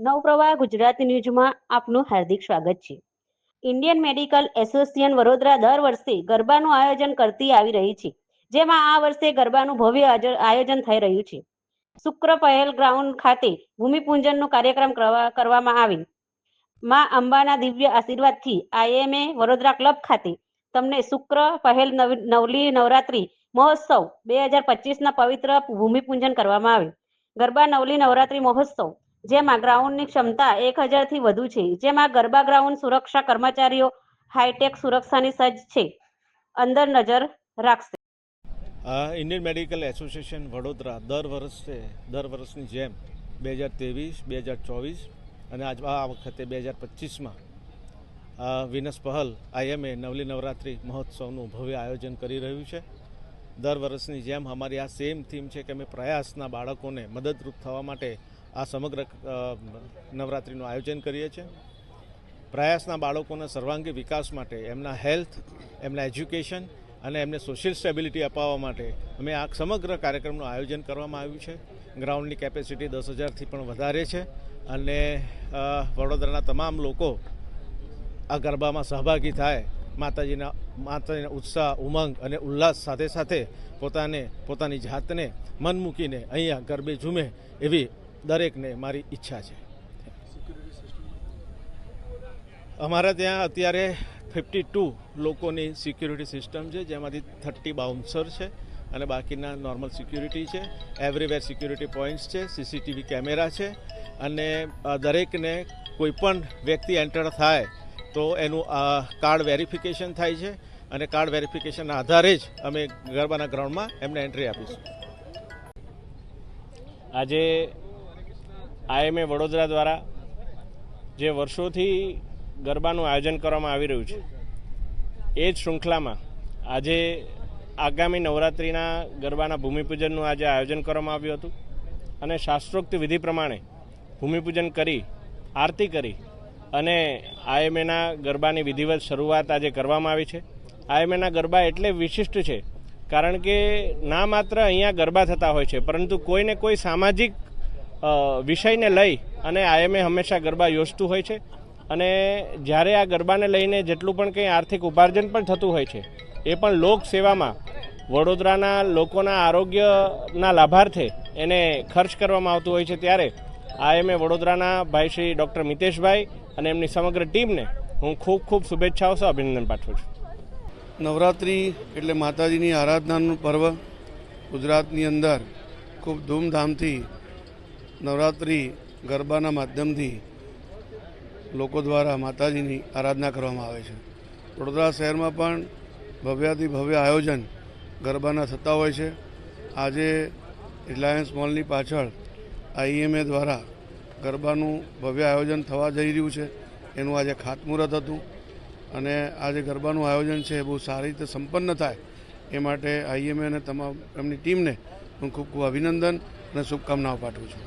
નવપ્રવાહ ગુજરાતી ન્યૂઝમાં આપનું હાર્દિક સ્વાગત છે. ઇન્ડિયન મેડિકલ એસોસિએશન વડોદરા દર વર્ષે ગરબાનું આયોજન કરતી આવી રહી છે. જેમાં આ વર્ષે ગરબાનું ભવ્ય આયોજન થઈ રહ્યું છે. શુક્ર પહેલ ગ્રાઉન્ડ ખાતે ભૂમિપૂજનનો કાર્યક્રમ કરવા- કરવામાં આવે. માં અંબાના દિવ્ય આશીર્વાદથી આઈએમએ વડોદરા ક્લબ ખાતે તમને શુક્ર પહેલ નવ- નવલી નવરાત્રી મહોત્સવ બે હજાર પચીસના પવિત્ર ભૂમિપૂજન કરવામાં આવે. ગરબા નવલી નવરાત્રી મહોત્સવ જેમાં ગ્રાઉન્ડની ક્ષમતા એક હજારથી વધુ છે. જેમાં ગરબા ગ્રાઉન્ડ સુરક્ષા કર્મચારીઓ હાઈટેક સુરક્ષાની સજ્જ છે. અંદર નજર રાખશે. ઇન્ડિયન મેડિકલ એસોસિએશન વડોદરા દર વર્ષે, દર વર્ષની જેમ બે હજાર ત્રેવીસ, બે હજાર ચોવીસ અને આજ આ વખતે બે હજાર પચીસમાં વિનસ પહલ આઈએમએ નવલી નવરાત્રિ મહોત્સવનું ભવ્ય આયોજન કરી રહ્યું છે. દર વર્ષની જેમ અમારી આ સેમ થીમ છે કે અમે પ્રયાસના બાળકોને મદદરૂપ થવા માટે આ સમગ્ર નવરાત્રિનું આયોજન કરીએ છીએ. પ્રયાસના બાળકોના સર્વાંગી વિકાસ માટે, એમના હેલ્થ, એમના એજ્યુકેશન અને એમને સોશિયલ સ્ટેબિલિટી અપાવવા માટે અમે આ સમગ્ર કાર્યક્રમનું આયોજન કરવામાં આવ્યું છે. ગ્રાઉન્ડની કેપેસિટી દસ હજારથી પણ વધારે છે અને વડોદરાના તમામ લોકો આ ગરબામાં સહભાગી થાય. માતાજીના માતાજીના ઉત્સાહ, ઉમંગ અને ઉલ્લાસ સાથે સાથે પોતાને, પોતાની જાતને મન મૂકીને અહીંયા ગરબે ઝૂમે એવી દરેકને મારી ઈચ્છા છે. અમારા ત્યાં અત્યારે ફિફ્ટી ટુ લોકોની સિક્યુરિટી સિસ્ટમ છે, જેમાંથી થર્ટી બાઉન્સર છે અને બાકીના નોર્મલ સિક્યુરિટી છે. એવરીવેર સિક્યુરિટી પોઈન્ટ્સ છે, સીસીટીવી કેમેરા છે અને દરેકને કોઈ પણ વ્યક્તિ એન્ટર થાય તો એનું કાર્ડ વેરિફિકેશન થાય છે અને કાર્ડ વેરિફિકેશનના આધારે જ અમે ગરબાના ગ્રાઉન્ડમાં એમને એન્ટ્રી આપીશું. આજે આઈએમએ વડોદરા દ્વારા જે વર્ષોથી ગરબાનું આયોજન કરવામાં આવી રહ્યું છે, એ જ શૃંખલામાં આજે આગામી નવરાત્રિના ગરબાના ભૂમિપૂજનનું આજે આયોજન કરવામાં આવ્યું હતું અને શાસ્ત્રોક્ત વિધિ પ્રમાણે ભૂમિપૂજન કરી, આરતી કરી અને આઈએમએના ગરબાની વિધિવત શરૂઆત આજે કરવામાં આવી છે. આઈએમએના ગરબા એટલે વિશિષ્ટ છે, કારણ કે ના માત્ર અહીંયા ગરબા થતા હોય છે, પરંતુ કોઈને કોઈ સામાજિક વિષયને લઈ અને આઈએમએ હંમેશા ગરબા યોજતું હોય છે. અને જ્યારે આ ગરબાને લઈને જેટલું પણ કંઈ આર્થિક ઉપાર્જન પણ થતું હોય છે, એ પણ લોક સેવામાં વડોદરાના લોકોના આરોગ્યના લાભાર્થે એને ખર્ચ કરવામાં આવતું હોય છે. ત્યારે આઈએમએ વડોદરાના ભાઈ શ્રી ડૉક્ટર મિતેશભાઈ અને એમની સમગ્ર ટીમને હું ખૂબ ખૂબ શુભેચ્છાઓ સહ અભિનંદન પાઠવું છું. નવરાત્રિ એટલે માતાજીની આરાધનાનું પર્વ ગુજરાતની અંદર ખૂબ ધૂમધામથી નવરાત્રિ ગરબાના માધ્યમથી લોકો દ્વારા માતાજીની આરાધના કરવામાં આવે છે. વડોદરા શહેરમાં પણ ભવ્યાથી ભવ્ય આયોજન ગરબાના થતા હોય છે. આજે રિલાયન્સ મોલની પાછળ આઈએમએ દ્વારા ગરબાનું ભવ્ય આયોજન થવા જઈ રહ્યું છે. એનું આજે ખાતમુહૂર્ત હતું અને આજે ગરબાનું આયોજન છે એ બહુ સારી રીતે સંપન્ન થાય એ માટે આઈએમએ અને તમામ એમની ટીમને હું ખૂબ ખૂબ અભિનંદન અને શુભકામનાઓ પાઠવું છું.